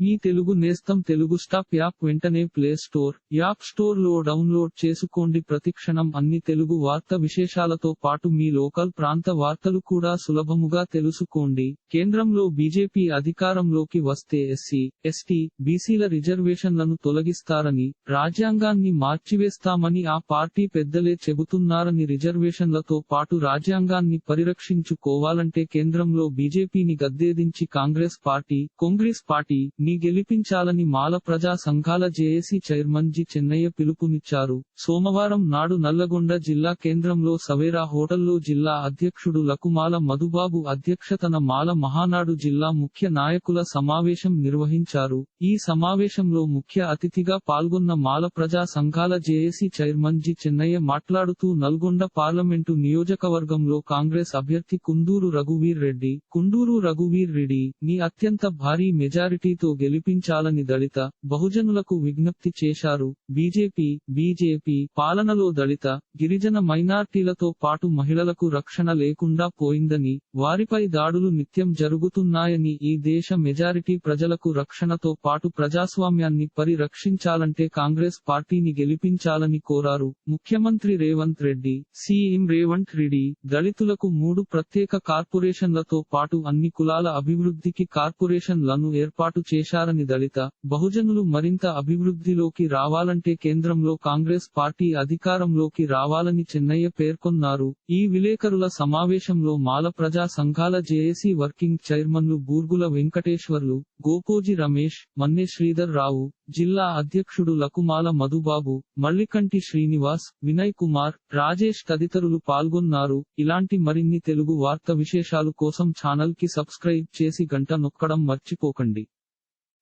మీ తెలుగు నేస్తం Telugu stop app వెంటనే play store app స్టోర్లో డౌన్లోడ్ చేసుకోండి. ప్రతిక్షణం అన్ని తెలుగు వార్త విశేషాలతో పాటు మీ లోకల్ ప్రాంత వార్తలు కూడా సులభముగా తెలుసుకోండి. కేంద్రంలో బీజేపీ అధికారంలోకి వస్తే ఎస్సీ ఎస్టీ బీసీల రిజర్వేషన్లను తొలగిస్తారని రాజ్యాంగాన్ని మార్చివేస్తామని ఆ పార్టీ పెద్దలే చెబుతున్నారని రిజర్వేషన్లతో పాటు రాజ్యాంగాన్ని పరిరక్షించుకోవాలంటే కేంద్రంలో బీజేపీని గద్దేదించి కాంగ్రెస్ పార్టీ కాంగ్రెస్ పార్టీ ని గెలిపించాలని మాల ప్రజా సంఘాల జేఏసీ చైర్మన్ జి చెన్నయ్య పిలుపునిచ్చారు. సోమవారం నాడు నల్లగొండ జిల్లా కేంద్రంలో సవేరా హోటల్లో జిల్లా అధ్యక్షుడు లకుమాల మధుబాబు అధ్యక్షతన మాల మహానాడు జిల్లా ముఖ్య నాయకుల సమావేశం నిర్వహించారు. ఈ సమావేశంలో ముఖ్య అతిథిగా పాల్గొన్న మాల ప్రజా సంఘాల జేఏసీ చైర్మన్ జి చెన్నయ్య మాట్లాడుతూ నల్గొండ పార్లమెంటు నియోజకవర్గంలో కాంగ్రెస్ అభ్యర్థి కుందూరు రఘువీర్ రెడ్డి కుండూరు రఘువీర్ రెడ్డి ని అత్యంత భారీ మెజారిటీతో గెలిపించాలని దళిత బహుజనులకు విజ్ఞప్తి చేశారు. బీజేపీ బీజేపీ పాలనలో దళిత గిరిజన మైనార్టీలతో పాటు మహిళలకు రక్షణ లేకుండా పోయిందని వారిపై దాడులు నిత్యం జరుగుతున్నాయని ఈ దేశ మెజారిటీ ప్రజలకు రక్షణతో పాటు ప్రజాస్వామ్యాన్ని పరిరక్షించాలంటే కాంగ్రెస్ పార్టీని గెలిపించాలని కోరారు. ముఖ్యమంత్రి రేవంత్ రెడ్డి సీఎం రేవంత్ రెడ్డి దళితులకు మూడు ప్రత్యేక కార్పొరేషన్లతో పాటు అన్ని కులాల అభివృద్ధికి కార్పొరేషన్లను ఏర్పాటు చేశారని దళిత బహుజనులు మరింత అభివృద్ధిలోకి రావాలంటే కేంద్రంలో కాంగ్రెస్ పార్టీ అధికారంలోకి రావాలని చెన్నయ్య పేర్కొన్నారు. ఈ విలేకరుల సమావేశంలో మాల ప్రజా సంఘాల జేఏసీ వర్కింగ్ చైర్మన్లు బూర్గుల వెంకటేశ్వర్లు గోపోజి రమేష్ మన్నె శ్రీధర్ రావు జిల్లా అధ్యక్షుడు లకుమాల మధుబాబు మల్లికంటి శ్రీనివాస్ వినయ్ కుమార్ రాజేష్ తదితరులు పాల్గొన్నారు. ఇలాంటి మరిన్ని తెలుగు వార్త విశేషాలు కోసం ఛానల్కి సబ్స్క్రైబ్ చేసి గంట నొక్కడం మర్చిపోకండి.